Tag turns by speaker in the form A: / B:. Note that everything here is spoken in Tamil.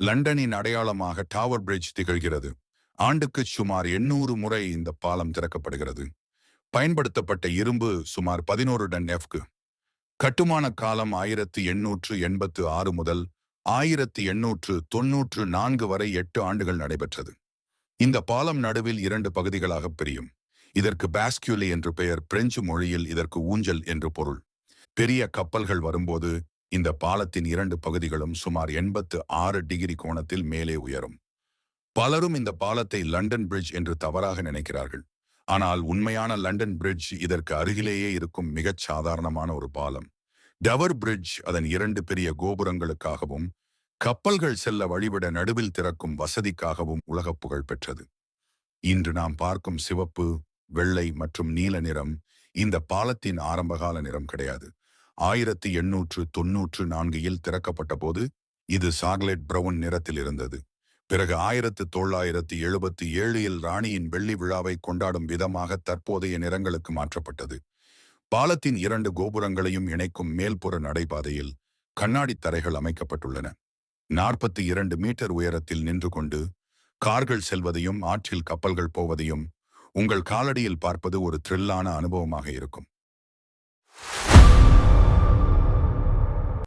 A: லண்டனின் அடையாளமாக டவர் பிரிட்ஜ் திகழ்கிறது. ஆண்டுக்கு சுமார் எண்ணூறு முறை இந்த பாலம் திறக்கப்படுகிறது. பயன்படுத்தப்பட்ட இரும்பு சுமார் பதினோரு டன் எஃப்கு கட்டுமான காலம் ஆயிரத்தி எண்ணூற்று எண்பத்து ஆறு முதல் ஆயிரத்தி எண்ணூற்று தொன்னூற்று நான்கு வரை எட்டு ஆண்டுகள் நடைபெற்றது. இந்த பாலம் நடுவில் இரண்டு பகுதிகளாக பிரியும். இதற்கு பாஸ்கியூலி என்று பெயர் பிரெஞ்சு மொழியில் இதற்கு ஊஞ்சல் என்று பொருள். பெரிய கப்பல்கள் வரும்போது இந்த பாலத்தின் இரண்டு பகுதிகளும் சுமார் எண்பத்து ஆறு டிகிரி கோணத்தில் மேலே உயரும். பலரும் இந்த பாலத்தை லண்டன் பிரிட்ஜ் என்று தவறாக நினைக்கிறார்கள். ஆனால் உண்மையான லண்டன் பிரிட்ஜ் இதற்கு அருகிலேயே இருக்கும் மிகச் சாதாரணமான ஒரு பாலம். டவர் பிரிட்ஜ் அதன் இரண்டு பெரிய கோபுரங்களுக்காகவும் கப்பல்கள் செல்ல வழிவிட நடுவில் திறக்கும் வசதிக்காகவும் உலகப் புகழ் பெற்றது. இன்று நாம் பார்க்கும் சிவப்பு வெள்ளை மற்றும் நீல நிறம் இந்த பாலத்தின் ஆரம்பகால நிறம் கிடையாது. ஆயிரத்தி எண்ணூற்று தொன்னூற்று நான்கில் திறக்கப்பட்ட போது இது சாக்லேட் பிரவுன் நிறத்தில் இருந்தது. பிறகு ஆயிரத்து தொள்ளாயிரத்தி எழுபத்தி ஏழில் ராணியின் வெள்ளி விழாவை கொண்டாடும் விதமாக தற்போதைய நிறங்களுக்கு மாற்றப்பட்டது. பாலத்தின் இரண்டு கோபுரங்களையும் இணைக்கும் மேல்புற நடைபாதையில் கண்ணாடி தரைகள் அமைக்கப்பட்டுள்ளன. நாற்பத்தி இரண்டு மீட்டர் உயரத்தில் நின்று கொண்டு கார்கள் செல்வதையும் ஆற்றில் கப்பல்கள் போவதையும் உங்கள் காலடியில் பார்ப்பது ஒரு த்ரில்லான அனுபவமாக இருக்கும்.